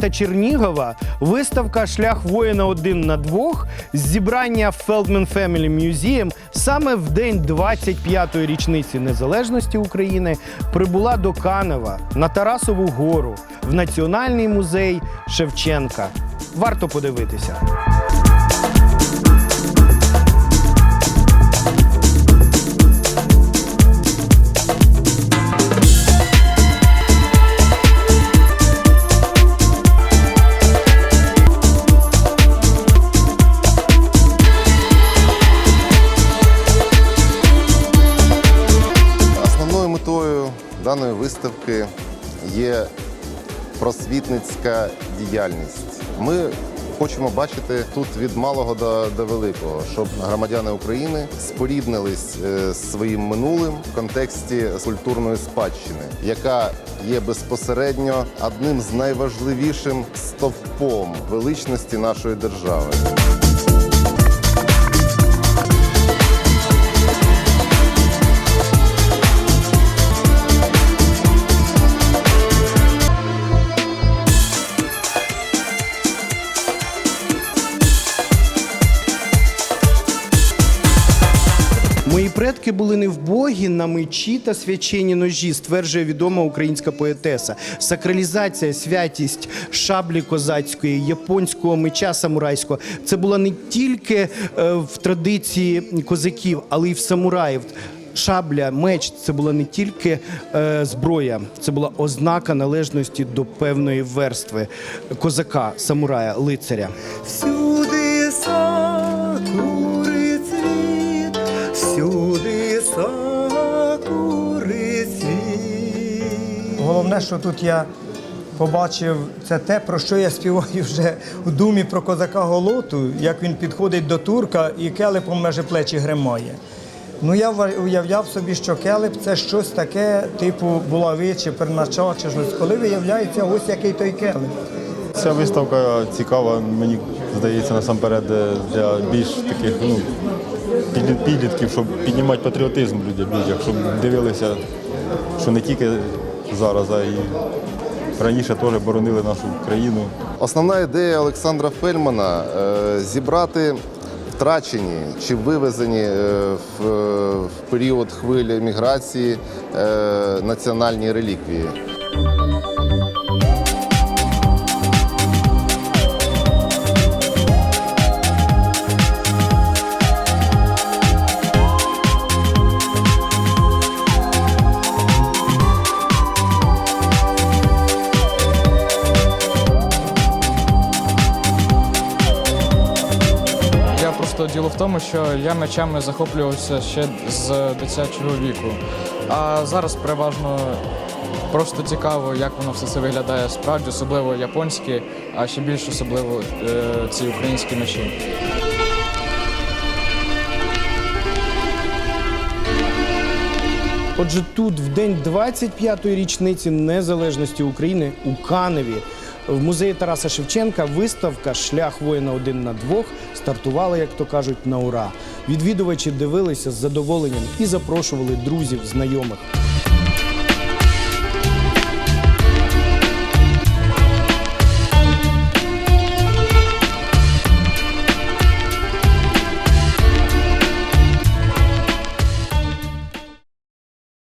та Чернігова, виставка Шлях воїна один на двох з зібрання Feldman Family Museum саме в день 25-ї річниці незалежності України прибула до Канева на Тарасову гору в Національний музей Шевченка. Варто подивитися. Даної виставки є просвітницька діяльність. Ми хочемо бачити тут від малого до, до великого, щоб громадяни України споріднились е, з своїм минулим в контексті культурної спадщини, яка є безпосередньо одним з найважливішим стовпом величності нашої держави. Мої предки були не вбогі на мечі та свячені ножі, стверджує відома українська поетеса. Сакралізація, святість шаблі козацької, японського меча самурайського це була не тільки е, в традиції козаків, але й в самураїв. Шабля, меч це була не тільки е, зброя, це була ознака належності до певної верстви козака, самурая, лицаря. Головне, що тут я побачив, це те, про що я співаю вже у думі про козака Голоту, як він підходить до турка і келепом межі плечі гримає. Ну, я уявляв собі, що келеп це щось таке, типу булави чи пернача, чи щось. Коли виявляється, ось який той келеп. Ця виставка цікава, мені здається, насамперед е, для більш таких ну, підлітків, щоб піднімати патріотизм людям, людям, щоб дивилися, що не тільки зараз, а і раніше теж боронили нашу країну. Основна ідея Олександра Фельмана е, зібрати втрачені чи вивезені е, в, в період хвилі міграції е, національні реліквії. Просто діло в тому, що я мечами захоплювався ще з дитячого віку. А зараз переважно просто цікаво, як воно все це виглядає справді, особливо японські, а ще більш особливо е, ці українські мечі. Отже, тут, в день 25-ї річниці незалежності України у Каневі, в музеї Тараса Шевченка, виставка Шлях воїна один на двох стартувала, як то кажуть, на ура. Відвідувачі дивилися з задоволенням і запрошували друзів, знайомих.